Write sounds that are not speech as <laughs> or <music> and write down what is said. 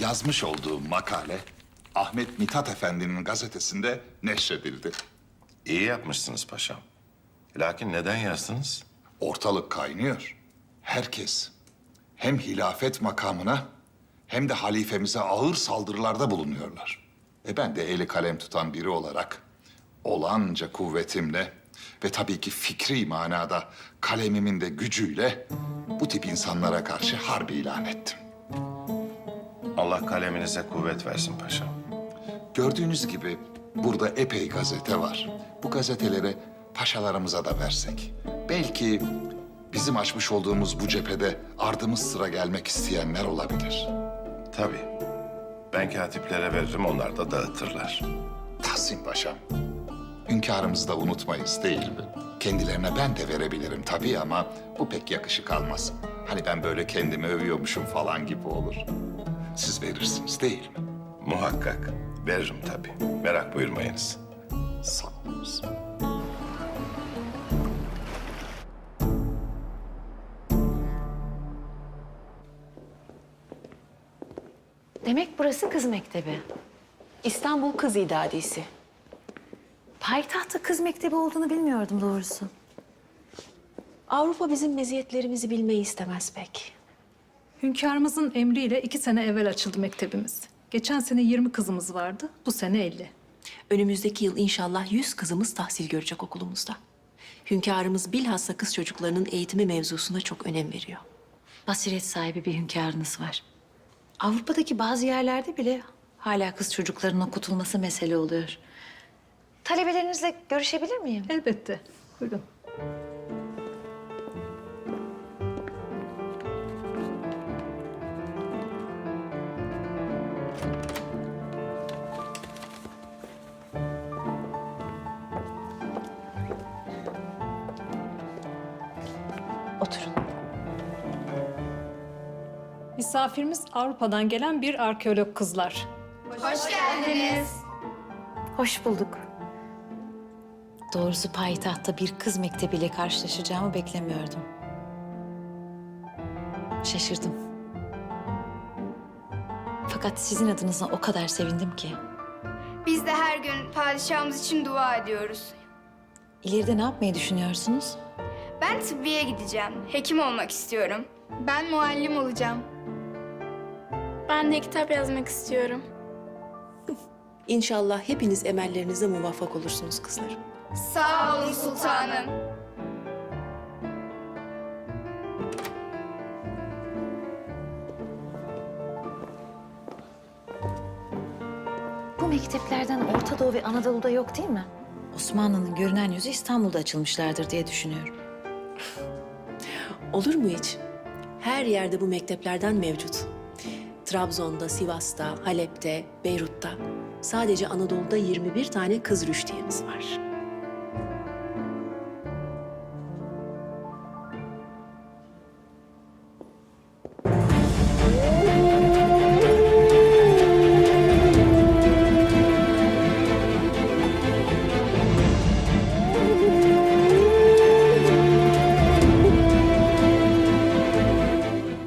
yazmış olduğum makale Ahmet Mithat Efendi'nin gazetesinde neşredildi. İyi yapmışsınız paşam. Lakin neden yazdınız? Ortalık kaynıyor. Herkes hem hilafet makamına hem de halifemize ağır saldırılarda bulunuyorlar. E ben de eli kalem tutan biri olarak olanca kuvvetimle ve tabii ki fikri manada kalemimin de gücüyle bu tip insanlara karşı harbi ilan ettim. Allah kaleminize kuvvet versin paşam. Gördüğünüz gibi burada epey gazete var. Bu gazeteleri paşalarımıza da versek. Belki bizim açmış olduğumuz bu cephede ardımız sıra gelmek isteyenler olabilir. Tabii. Ben katiplere veririm, onlar da dağıtırlar. Tahsin Paşam, hünkârımızı da unutmayız değil mi? Kendilerine ben de verebilirim tabii ama bu pek yakışık almaz. Hani ben böyle kendimi övüyormuşum falan gibi olur. Siz verirsiniz değil mi? Muhakkak. Veririm tabii. Merak buyurmayınız. Sağ olunuz. Demek burası kız mektebi. İstanbul Kız İdadisi. Payitahtta kız mektebi olduğunu bilmiyordum doğrusu. Avrupa bizim meziyetlerimizi bilmeyi istemez pek. Hünkârımızın emriyle iki sene evvel açıldı mektebimiz. Geçen sene 20 kızımız vardı, bu sene 50. Önümüzdeki yıl inşallah 100 kızımız tahsil görecek okulumuzda. Hünkârımız bilhassa kız çocuklarının eğitimi mevzusuna çok önem veriyor. Basiret sahibi bir hünkârınız var. Avrupa'daki bazı yerlerde bile hala kız çocuklarının okutulması mesele oluyor. Talebelerinizle görüşebilir miyim? Elbette. Buyurun. Misafirimiz Avrupa'dan gelen bir arkeolog kızlar. Hoş bulduk. Doğrusu payitahtta bir kız mektebiyle karşılaşacağımı beklemiyordum. Şaşırdım. Fakat sizin adınıza o kadar sevindim ki. Biz de her gün padişahımız için dua ediyoruz. İleride ne yapmayı düşünüyorsunuz? Ben tıbbiye gideceğim. Hekim olmak istiyorum. Ben muallim olacağım. Ben de kitap yazmak istiyorum. <laughs> İnşallah hepiniz emellerinize muvaffak olursunuz kızlarım. Sağ olun sultanım. Bu mekteplerden Orta Doğu ve Anadolu'da yok değil mi? Osmanlı'nın görünen yüzü İstanbul'da açılmışlardır diye düşünüyorum. Olur mu hiç? Her yerde bu mekteplerden mevcut. Trabzon'da, Sivas'ta, Halep'te, Beyrut'ta. Sadece Anadolu'da 21 tane kız rüştiyemiz var.